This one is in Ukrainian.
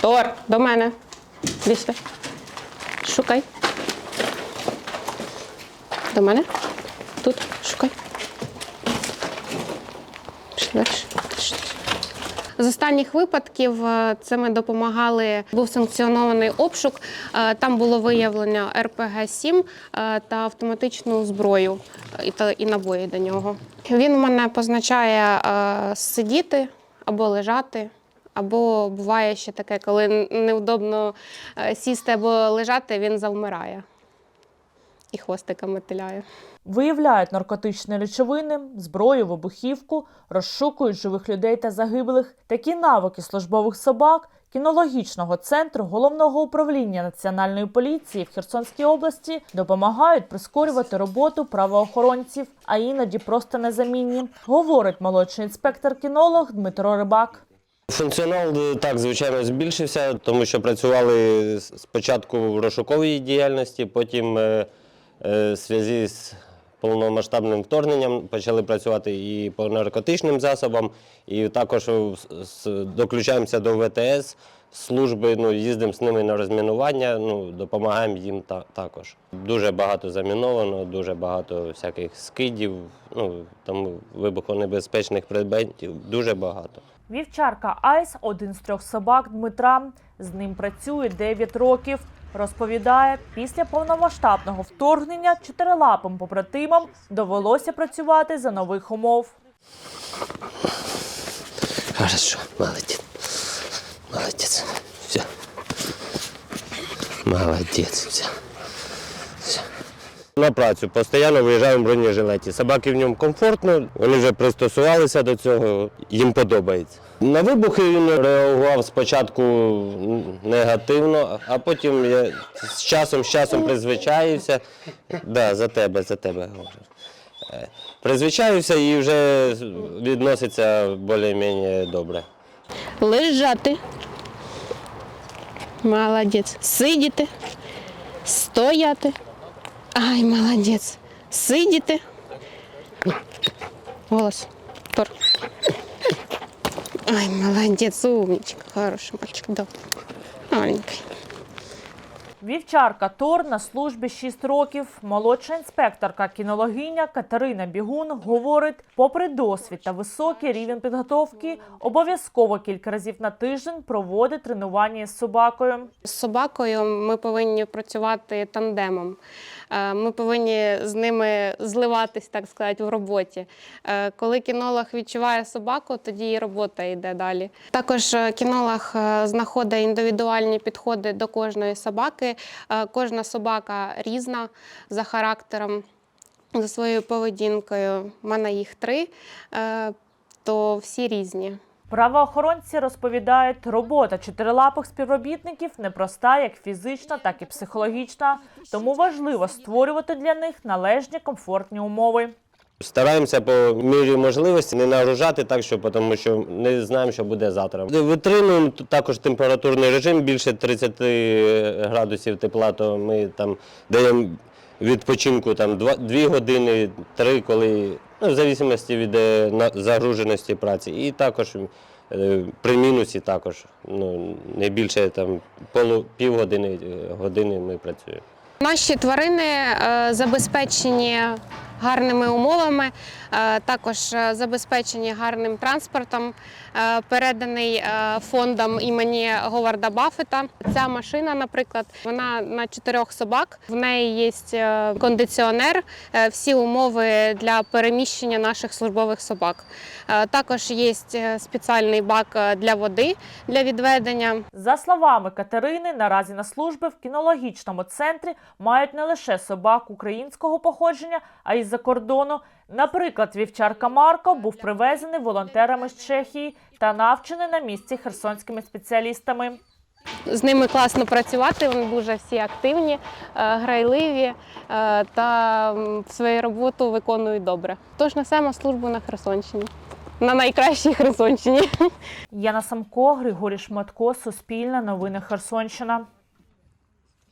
Тор, до мене. Більше. Шукай. До мене. Тут, шукай. З останніх випадків е, це ми допомагали. Був санкціонований обшук. Е, Там було виявлення РПГ-7 е, та автоматичну зброю і, набої до нього. Він мене позначає сидіти або лежати. Або буває ще таке, коли неудобно е, сісти або лежати, він завмирає і хвостика мотиляє. Виявляють наркотичні речовини, зброю, вибухівку, розшукують живих людей та загиблих. Такі навики службових собак кінологічного центру головного управління національної поліції в Херсонській області допомагають прискорювати роботу правоохоронців, а іноді просто незамінні, говорить молодший інспектор-кінолог Дмитро Рибак. Функціонал е, так, звичайно, збільшився, тому що працювали спочатку в розшуковій діяльності, потім е, е, в зв'язку з повномасштабним вторгненням почали працювати і по наркотичним засобам, і також доключаємося до ВТС служби, ну, їздимо з ними на розмінування, ну, допомагаємо їм та, також. Дуже багато заміновано, дуже багато всяких скидів, ну, там вибухонебезпечних предметів, дуже багато. Вівчарка Айс один з трьох собак Дмитра. З ним працює 9 років. Розповідає, після повномасштабного вторгнення чотирилапим побратимам довелося працювати за нових умов. Хорошо, молодец. Молодец. Все. Молодец. Все. Все. На працю постійно виїжджаємо в бронежилеті. Собаки в ньому комфортно, вони вже пристосувалися до цього, їм подобається. На вибухи він реагував спочатку негативно, а потім я з часом з часом призвичаївся. Да, за тебе, за тебе. Е, Призвичаюся і вже відноситься більш-менш добре. Лежати. Молодець. Сидіти. Стояти. Ай, молодець. Сидіти. Голос. Тор. Ай, молодець, умничка. Хороший мальчик. Да. Маленький. Вівчарка Тор на службі 6 років. Молодша інспекторка кінологиня Катерина Бігун говорить, попри досвід та високий рівень підготовки, обов'язково кілька разів на тиждень проводить тренування з собакою. З собакою ми повинні працювати тандемом. Е, Ми повинні з ними зливатись, так сказати, в роботі. Е, Коли кінолог відчуває собаку, тоді і робота йде далі. Також е, кінолог знаходить індивідуальні підходи до кожної собаки. Кожна собака різна за характером, за своєю поведінкою. У мене їх три, то всі різні. Правоохоронці розповідають, робота чотирилапих співробітників непроста як фізична, так і психологічна. Тому важливо створювати для них належні комфортні умови. Стараємося по мірі можливості не нагружати так, що тому що не знаємо, що буде завтра. Витримуємо також температурний режим більше 30 градусів тепла, то ми там даємо відпочинку там 2 години, 3, коли ну, в зависимості від е, загруженості праці. І також е, при мінусі також ну, не більше там полу півгодини е, години ми працюємо. Наші тварини забезпечені гарними умовами, е, також е, забезпечені гарним транспортом, е, переданий фондом імені Говарда Баффета. Ця машина, наприклад, вона на чотирьох собак. В неї є кондиціонер, всі умови для переміщення наших службових собак. Також є спеціальний бак для води для відведення. За словами Катерини, наразі на служби в кінологічному центрі мають не лише собак українського походження, а й з-за кордону. Наприклад, вівчарка Марко був привезений волонтерами з Чехії та навчений на місці херсонськими спеціалістами. З ними класно працювати, вони дуже всі активні, е, грайливі е, та свою роботу виконують добре. Тож несемо службу на Херсонщині, на найкращій Херсонщині. Яна Самко, Григорій Шматко, Суспільне, Новини Херсонщина.